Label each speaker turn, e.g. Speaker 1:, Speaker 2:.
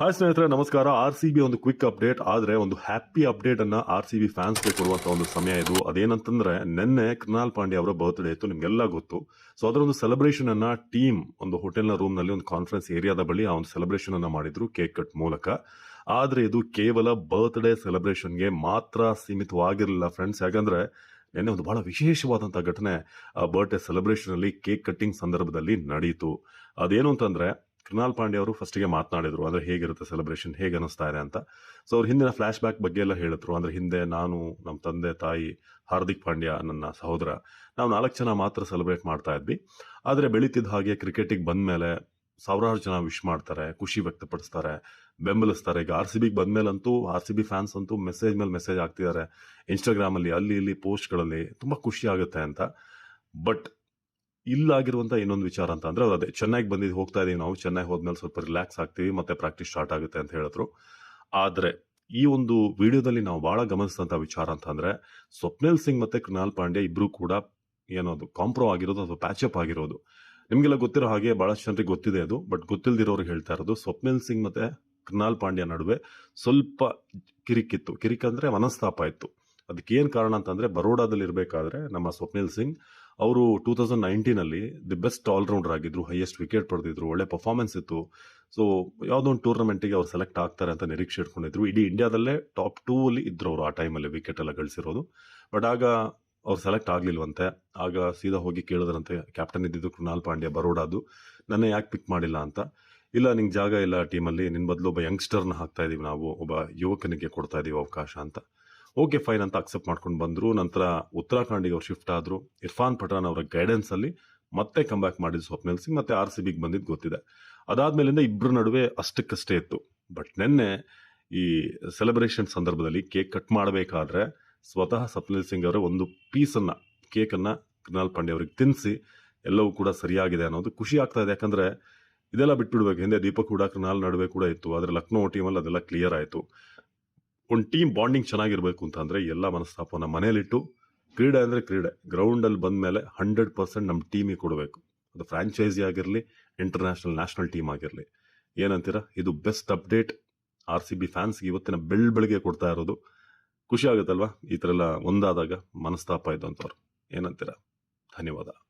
Speaker 1: Hi ಸ್ನೇಹಿತರೆ, ನಮಸ್ಕಾರ. R C B ಒಂದು ಕ್ವಿಕ್ ಅಪ್ಡೇಟ್ ಆದ್ರೆ ಒಂದು ಹ್ಯಾಪಿ ಅಪ್ಡೇಟ್ ಅನ್ನ ಆರ್ ಸಿ ಬಿ ಫ್ಯಾನ್ಸ್ಗೆ ಕೊಡುವಂತ ಒಂದು ಸಮಯ ಇದು. ಅದೇನಂತಂದ್ರೆ, ನಿನ್ನೆ ಕೃಣಾಲ್ ಪಾಂಡ್ಯ ಅವರ ಬರ್ತ್ಡೇ ಇತ್ತು, ನಿಮ್ಗೆಲ್ಲ ಗೊತ್ತು. ಸೊ ಅದರ ಒಂದು ಸೆಲೆಬ್ರೇಷನ್ ಅನ್ನ ಟೀಮ್ ಒಂದು ಹೋಟೆಲ್ನ ರೂಮ್ನಲ್ಲಿ ಒಂದು ಕಾನ್ಫರೆನ್ಸ್ ಏರಿಯಾದ ಬಳಿ ಆ ಒಂದು ಸೆಲೆಬ್ರೇಷನ್ ಅನ್ನ ಮಾಡಿದ್ರು ಕೇಕ್ ಕಟ್ ಮೂಲಕ. ಆದ್ರೆ ಇದು ಕೇವಲ ಬರ್ತ್ಡೇ ಸೆಲೆಬ್ರೇಷನ್ಗೆ ಮಾತ್ರ ಸೀಮಿತವಾಗಿರಲಿಲ್ಲ ಫ್ರೆಂಡ್ಸ್ ಯಾಕಂದ್ರೆ, ನಿನ್ನೆ ಒಂದು ಬಹಳ ವಿಶೇಷವಾದಂತಹ ಘಟನೆ, ಆ ಬರ್ತ್ಡೇ ಸೆಲೆಬ್ರೇಷನ್ ಅಲ್ಲಿ ಕೇಕ್ ಕಟ್ಟಿಂಗ್ ಸಂದರ್ಭದಲ್ಲಿ ನಡೆಯಿತು ಅದೇನು ಅಂತಂದ್ರೆ ಕೃಣಾಲ್ ಪಾಂಡೆ ಅವರು ಫಸ್ಟಿಗೆ ಮಾತನಾಡಿದ್ರು. ಅಂದ್ರೆ ಹೇಗಿರುತ್ತೆ ಸೆಲೆಬ್ರೇಷನ್ ಹೇಗೆ ಅನಿಸ್ತಾ ಇದೆ ಅಂತ. ಸೊ ಅವ್ರ ಹಿಂದಿನ ಫ್ಲಾಶ್ ಬ್ಯಾಕ್ ಬಗ್ಗೆ ಎಲ್ಲ ಹೇಳಿದ್ರು. ಅಂದ್ರೆ ಹಿಂದೆ ನಾನು ನಮ್ಮ ತಂದೆ, ತಾಯಿ, ಹಾರ್ದಿಕ್ ಪಾಂಡ್ಯ, ನನ್ನ ಸಹೋದರ, ನಾವು ನಾಲ್ಕು ಜನ ಮಾತ್ರ ಸೆಲೆಬ್ರೇಟ್ ಮಾಡ್ತಾ ಇದ್ವಿ. ಆದರೆ ಬೆಳೀತಿದ್ದ ಹಾಗೆ ಕ್ರಿಕೆಟಿಗೆ ಬಂದ ಮೇಲೆ ಸಾವಿರಾರು ಜನ ವಿಶ್ ಮಾಡ್ತಾರೆ, ಖುಷಿ ವ್ಯಕ್ತಪಡಿಸ್ತಾರೆ, ಬೆಂಬಲಿಸ್ತಾರೆ. ಈಗ ಆರ್ ಸಿ ಬಿಗೆ ಬಂದ್ಮೇಲಂತೂ ಆರ್ ಸಿ ಬಿ ಫ್ಯಾನ್ಸ್ ಅಂತೂ ಮೆಸೇಜ್ ಮೇಲೆ ಮೆಸೇಜ್ ಆಗ್ತಿದ್ದಾರೆ ಇನ್ಸ್ಟಾಗ್ರಾಮ್ ಅಲ್ಲಿ ಅಲ್ಲಿ, ಇಲ್ಲಿ ಪೋಸ್ಟ್ಗಳಲ್ಲಿ ತುಂಬಾ ಖುಷಿ ಆಗುತ್ತೆ ಅಂತ. ಬಟ್ ಇಲ್ಲಾಗಿರುವಂತ ಇನ್ನೊಂದು ವಿಚಾರ ಅಂತ ಅಂದ್ರೆ ಅದೇ ಚೆನ್ನಾಗಿ ಬಂದಿದ್ದು ಹೋಗ್ತಾ ಇದೀವಿ ನಾವು, ಚೆನ್ನಾಗಿ ಹೋದ್ಮೇಲೆ ಸ್ವಲ್ಪ ರಿಲ್ಯಾಕ್ಸ್ ಆಗ್ತೀವಿ, ಮತ್ತೆ ಪ್ರಾಕ್ಟೀಸ್ ಸ್ಟಾರ್ಟ್ ಆಗುತ್ತೆ ಅಂತ ಹೇಳಿದ್ರು. ಆದ್ರೆ, ಈ ಒಂದು ವಿಡಿಯೋದಲ್ಲಿ ನಾವು ಬಹಳ ಗಮನಿಸಿದಂತ ವಿಚಾರ ಅಂತ ಅಂದ್ರೆ, ಸ್ವಪ್ನಿಲ್ ಸಿಂಗ್ ಮತ್ತೆ ಕೃಣಾಲ್ ಪಾಂಡ್ಯ ಇಬ್ರು ಕೂಡ ಏನದು ಕಾಂಪ್ರೋ ಆಗಿರೋದು ಅಥವಾ ಪ್ಯಾಚಪ್ ಆಗಿರೋದು. ನಿಮ್ಗೆಲ್ಲ ಗೊತ್ತಿರೋ ಹಾಗೆ ಬಹಳಷ್ಟು ಜನರಿಗೆ ಗೊತ್ತಿದೆ ಅದು ಬಟ್ ಗೊತ್ತಿಲ್ದಿರೋರು ಹೇಳ್ತಾ ಇರೋದು, ಸ್ವಪ್ನಿಲ್ ಸಿಂಗ್ ಮತ್ತೆ ಕೃಣಾಲ್ ಪಾಂಡ್ಯ ನಡುವೆ ಸ್ವಲ್ಪ ಕಿರಿಕಿತ್ತು. ಕಿರಿಕ್ ಅಂದ್ರೆ ಮನಸ್ತಾಪ ಇತ್ತು. ಅದಕ್ಕೆ ಏನ್ ಕಾರಣ ಅಂತಂದ್ರೆ ಬರೋಡಾದಲ್ಲಿ ಇರಬೇಕಾದ್ರೆ ನಮ್ಮ ಸ್ವಪ್ನಿಲ್ ಸಿಂಗ್ ಅವರು ಟೂ ತೌಸಂಡ್ ನೈನ್ಟೀನ್ ಅಲ್ಲಿ ದಿ ಬೆಸ್ಟ್ ಆಲ್ರೌಂಡರ್ ಆಗಿದ್ರು ಹೈಯೆಸ್ಟ್ ವಿಕೆಟ್ ಪಡೆದಿದ್ರು, ಒಳ್ಳೆ ಪರ್ಫಾರ್ಮೆನ್ಸ್ ಇತ್ತು. ಸೊ ಯಾವುದೋ ಒಂದು ಟೂರ್ನಮೆಂಟಿಗೆ ಅವ್ರು ಸೆಲೆಕ್ಟ್ ಆಗ್ತಾರೆ ಅಂತ ನಿರೀಕ್ಷೆ ಇಟ್ಕೊಂಡಿದ್ರು. ಇಡೀ ಇಂಡಿಯಾದಲ್ಲೇ ಟಾಪ್ ಟೂ ಅಲ್ಲಿ ಇದ್ರು ಅವರು ಆ ಟೈಮಲ್ಲಿ ವಿಕೆಟ್ ಎಲ್ಲ ಗಳಿಸಿರೋದು. ಬಟ್ ಆಗ ಅವ್ರು ಸೆಲೆಕ್ಟ್ ಆಗಲಿಲ್ವಂತೆ. ಆಗ ಸೀದಾ ಹೋಗಿ ಕೇಳಿದ್ರಂತೆ ಕ್ಯಾಪ್ಟನ್ ಇದ್ದಿದ್ದು ಕೃಣಾಲ್ ಪಾಂಡ್ಯ ಬರೋಡಾದು ನನ್ನ ಯಾಕೆ ಪಿಕ್ ಮಾಡಿಲ್ಲ ಅಂತ? ಇಲ್ಲ, ನಿಂಗೆ ಜಾಗ ಇಲ್ಲ ಟೀಮಲ್ಲಿ ನಿನ್ನ ಬದಲು ಒಬ್ಬ ಯಂಗ್ಸ್ಟರ್ನ ಹಾಕ್ತಾ ಇದೀವಿ ನಾವು. ಒಬ್ಬ ಯುವಕನಿಗೆ ಕೊಡ್ತಾ ಇದೀವಿ ಅವಕಾಶ ಅಂತ. ಓಕೆ, ಫೈನ್ ಅಂತ ಅಕ್ಸೆಪ್ಟ್ ಮಾಡ್ಕೊಂಡು ಬಂದ್ರು. ನಂತರ ಉತ್ತರಾಖಂಡಿಗೆ ಅವ್ರು ಶಿಫ್ಟ್ ಆದ್ರು. ಇರ್ಫಾನ್ ಪಠಾನ್ ಅವರ ಗೈಡೆನ್ಸ್ ಅಲ್ಲಿ ಮತ್ತೆ ಕಮ್ ಬ್ಯಾಕ್ ಮಾಡಿದ್ ಸ್ವಪ್ನಿಲ್ ಸಿಂಗ್, ಮತ್ತೆ ಆರ್ ಸಿ ಬಿಗೆ ಬಂದಿದ್ದು ಗೊತ್ತಿದೆ. ಅದಾದ್ಮೇಲಿಂದ ಇಬ್ಬರ ನಡುವೆ ಅಷ್ಟಕ್ಕಷ್ಟೇ ಇತ್ತು. ಬಟ್ ನಿನ್ನೆ ಈ ಸೆಲೆಬ್ರೇಷನ್ ಸಂದರ್ಭದಲ್ಲಿ ಕೇಕ್ ಕಟ್ ಮಾಡಬೇಕಾದ್ರೆ ಸ್ವತಃ ಸ್ವಪ್ನಿಲ್ ಸಿಂಗ್ ಅವರ ಒಂದು ಪೀಸನ್ನು ಕೇಕನ್ನು ಕೃಣಾಲ್ ಪಾಂಡೆ ಅವ್ರಿಗೆ ತಿನ್ನಿಸಿ ಎಲ್ಲವೂ ಕೂಡ ಸರಿಯಾಗಿದೆ ಅನ್ನೋದು ಖುಷಿ ಆಗ್ತಾ ಇದೆ. ಯಾಕಂದ್ರೆ ಇದೆಲ್ಲ ಬಿಟ್ಬಿಡ್ಬೇಕು. ಹಿಂದೆ ದೀಪಕ್ ಕೂಡ ಕೃಣಾಲ್ ನಡುವೆ ಕೂಡ ಇತ್ತು. ಆದ್ರೆ ಲಕ್ನೋ ಟೀಮಲ್ಲಿ ಅದೆಲ್ಲ ಕ್ಲಿಯರ್ ಆಯಿತು. ಒಂದು ಟೀಮ್ ಬಾಂಡಿಂಗ್ ಚೆನ್ನಾಗಿರ್ಬೇಕು ಅಂತ ಅಂದ್ರೆ ಎಲ್ಲ ಮನಸ್ತಾಪನ ಮನೇಲಿಟ್ಟು ಕ್ರೀಡೆ ಅಂದರೆ ಕ್ರೀಡೆ. ಗ್ರೌಂಡಲ್ಲಿ ಬಂದ ಮೇಲೆ ಹಂಡ್ರೆಡ್ ಪರ್ಸೆಂಟ್ ನಮ್ಮ ಟೀಮಿಗೆ ಕೊಡಬೇಕು. ಅದು ಫ್ರಾಂಚೈಸಿ ಆಗಿರಲಿ ಇಂಟರ್ನ್ಯಾಷನಲ್ ನ್ಯಾಷನಲ್ ಟೀಮ್ ಆಗಿರಲಿ. ಏನಂತೀರಾ? ಇದು best update R C B ಫ್ಯಾನ್ಸ್ಗೆ ಇವತ್ತಿನ ಬೆಳ್ ಬೆಳಗ್ಗೆ ಕೊಡ್ತಾ ಇರೋದು. ಖುಷಿ ಆಗುತ್ತಲ್ವಾ? ಈ ಥರ ಎಲ್ಲ ಒಂದಾದಾಗ ಮನಸ್ತಾಪ ಇದ್ದಂಥವ್ರು ಏನಂತೀರಾ? ಧನ್ಯವಾದ.